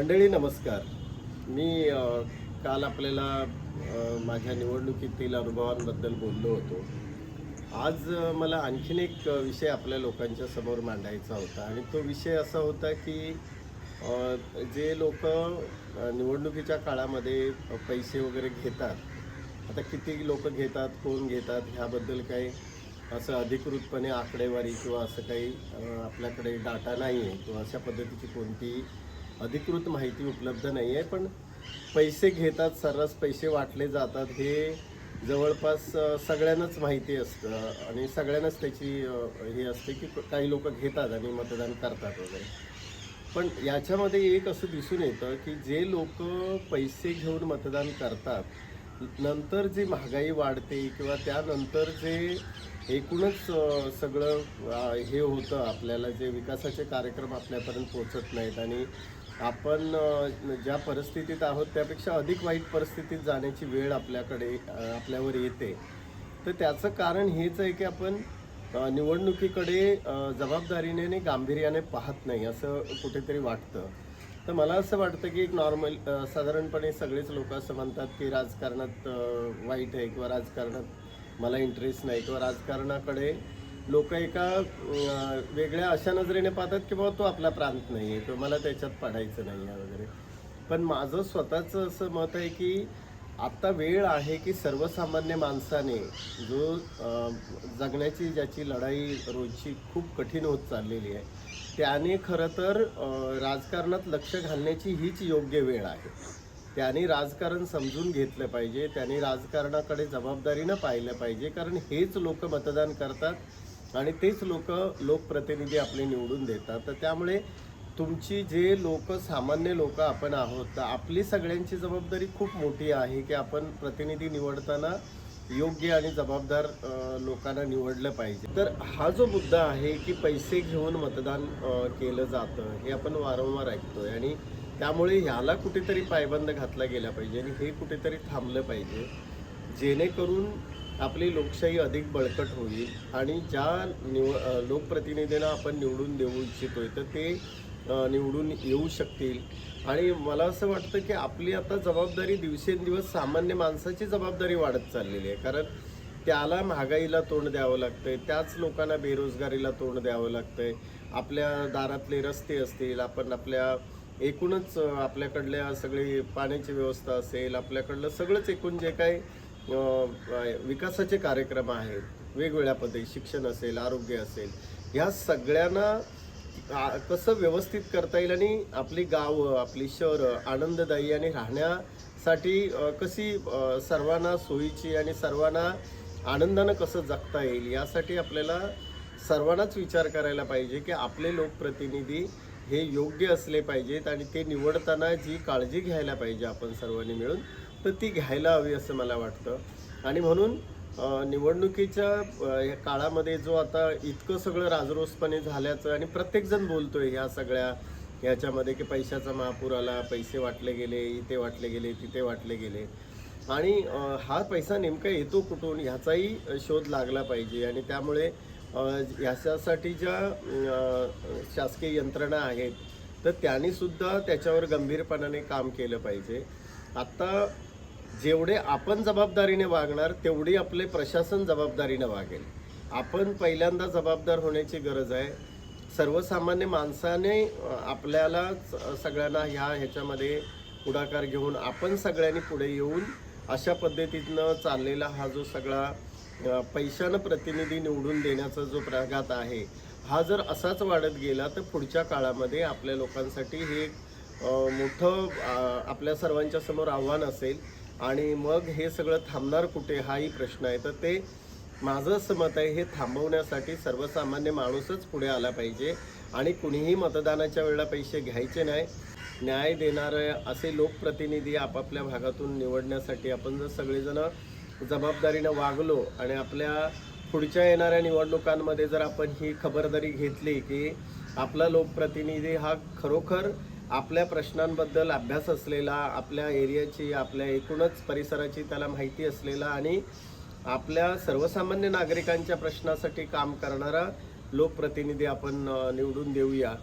मंडळी नमस्कार. मी काल आपल्याला माझ्या निवडणुकीतील अनुभवांबद्दल बोललो होतो. आज मला आणखीन एक विषय आपल्या लोकांच्या समोर मांडायचा होता आणि तो विषय असा होता की जे लोक निवडणुकीच्या काळामध्ये पैसे वगैरे घेतात आता किती लोक घेतात कोण घेतात ह्याबद्दल काही असं अधिकृतपणे आकडेवारी किंवा असं काही आपल्याकडे डाटा नाही आहे किंवा अशा पद्धतीची कोणतीही अधिकृत माहिती उपलब्ध नाही आहे पण पैसे घेतात सर्रास पैसे वाटले जातात. हे जवळपास सगळ्यांनाच माहिती असतं आणि सगळ्यांनाच त्याची हे असते की काही लोक घेतात आणि मतदान करतात वगैरे. पण याच्यामध्ये एक असं दिसून येतं की जे लोक पैसे घेऊन मतदान करतात नंतर जी महागाई वाढते किंवा त्यानंतर जे एकूणच सगळं हे होतं आपल्याला जे विकासाचे कार्यक्रम आपल्यापर्यंत पोचत नाहीत आणि आपण ज्या परिस्थितीत आहोत त्यापेक्षा अधिक वाईट परिस्थितीत जाण्याची वेळ आपल्याकडे आपल्यावर येते. तर त्याचं कारण हेच आहे की आपण निवडणुकीकडे जबाबदारीने आणि गांभीर्याने पाहत नाही असं कुठेतरी वाटतं. तर मला असं वाटतं की एक नॉर्मल साधारणपणे सगळेच लोक असं म्हणतात की राजकारणात वाईट आहे किंवा राजकारणात मला इंटरेस्ट नाही किंवा राजकारणाकडे लोक एका वेगळ्या अशा नजरेने पाहतात की बाबा तो आपला प्रांत नाही आहे किंवा मला त्याच्यात पडायचं नाही आहे वगैरे. पण माझं स्वतःचं असं मत आहे की आत्ता वेळ आहे की सर्वसामान्य माणसाने जो जगण्याची ज्याची लढाई रोजची खूप कठीण होत चाललेली आहे त्याने खरं तर राजकारणात लक्ष घालण्याची हीच योग्य वेळ आहे. त्याने राजकारण समजून घेतलं पाहिजे त्याने राजकारणाकडे जबाबदारीनं पाहिलं पाहिजे कारण हेच लोक मतदान करतात आणि तेच लोक लोकप्रतिनिधी आपले निवडून देतात. तर त्यामुळे तुमची जे लोक सामान्य लोक आपण आहोत तर आपली सगळ्यांची जबाबदारी खूप मोठी आहे की आपण प्रतिनिधी निवडताना योग्य आणि जबाबदार लोकांना निवडलं पाहिजे. तर हा जो मुद्दा आहे की पैसे घेऊन मतदान केलं जातं हे आपण वारंवार ऐकतोय. आणि त्यामुळे ह्याला कुठेतरी पायबंद घातला गेला पाहिजे आणि हे कुठेतरी थांबलं पाहिजे. जेणेकरून आपली लोकशाही अधिक बळकट होईल आणि ज्या निव लोकप्रतिनिधींना आपण निवडून देऊ इच्छितोय तर ते निवडून येऊ शकतील. आणि मला असं वाटतं की आपली आता जबाबदारी दिवसेंदिवस सामान्य माणसाची जबाबदारी वाढत चाललेली आहे. कारण त्याला महागाईला तोंड द्यावं लागतंय त्याच लोकांना बेरोजगारीला तोंड द्यावं लागतंय. आपल्या दारातले रस्ते असतील आपण आपल्या एकूणच आपल्याकडल्या सगळी पाण्याची व्यवस्था असेल आपल्याकडलं सगळंच एकूण जे काही विकासाचे कार्यक्रम आहेत वेगवेगळ्या पद्धती शिक्षण असेल आरोग्य असेल ह्या सगळ्यांना कसं व्यवस्थित करता येईल आणि आपली गावं आपली शहरं आनंददायी आणि राहण्यासाठी कशी सर्वांना सोयीची आणि सर्वांना आनंदानं कसं जगता येईल यासाठी आपल्याला सर्वांनाच विचार करायला पाहिजे की आपले लोकप्रतिनिधी हे योग्य असले पाहिजेत आणि ते निवडताना जी काळजी घ्यायला पाहिजे आपण सर्वांनी मिळून तर ती घ्यायला हवी असं मला वाटतं. आणि म्हणून निवडणुकीच्या काळामध्ये जो आता इतकं सगळं राजरोसपणे झाल्याचं आणि प्रत्येकजण बोलतोय ह्या सगळ्या ह्याच्यामध्ये की पैशाचा महापूर आला पैसे वाटले गेले इथे वाटले गेले तिथे वाटले गेले. आणि हा पैसा नेमका येतो कुठून ह्याचाही शोध लागला पाहिजे. आणि त्यामुळे ह्याच्यासाठी ज्या शासकीय यंत्रणा आहेत तर त्यांनीसुद्धा त्याच्यावर गंभीरपणाने काम केलं पाहिजे. आत्ता जेवढे आपण जबाबदारीने वागणार तेवढी आपले प्रशासन जबाबदारीने वागेल. आपण पहिल्यांदा जबाबदार होण्याची गरज आहे. सर्वसामान्य माणसाने आपल्याला सगळ्यांना ह्या ह्याच्यामध्ये पुढाकार घेऊन आपण सगळ्यांनी पुढे येऊन अशा पद्धतीनं चाललेला हा जो सगळा पैशानं प्रतिनिधी निवडून देण्याचा जो प्रघात आहे हा जर असाच वाढत गेला तर पुढच्या काळामध्ये आपल्या लोकांसाठी हे एक मोठं आपल्या सर्वांच्या समोर आव्हान असेल. आणि मग हे सगळं थांबणार कुठे हाही प्रश्न आहे. तर ते माझं असं मत आहे हे थांबवण्यासाठी सर्वसामान्य माणूसच पुढे आला पाहिजे आणि कुणीही मतदानाच्या वेळेला पैसे घ्यायचे नाही. न्याय देणारे असे लोकप्रतिनिधी आपापल्या भागातून निवडण्यासाठी आपण जर सगळेजणं जबाबदारीनं वागलो आणि आपल्या पुढच्या येणाऱ्या निवडणुकांमध्ये जर आपण ही खबरदारी घेतली की आपला लोकप्रतिनिधी हा खरोखर आपल्या प्रश्नांबद्दल अभ्यास असलेला आपल्या एरियाची आपल्या एकूणच परिसराची त्याला माहिती असलेला आणि आपल्या सर्वसामान्य नागरिकांच्या प्रश्नासाठी काम करणारा लोकप्रतिनिधी आपण निवडून देऊया.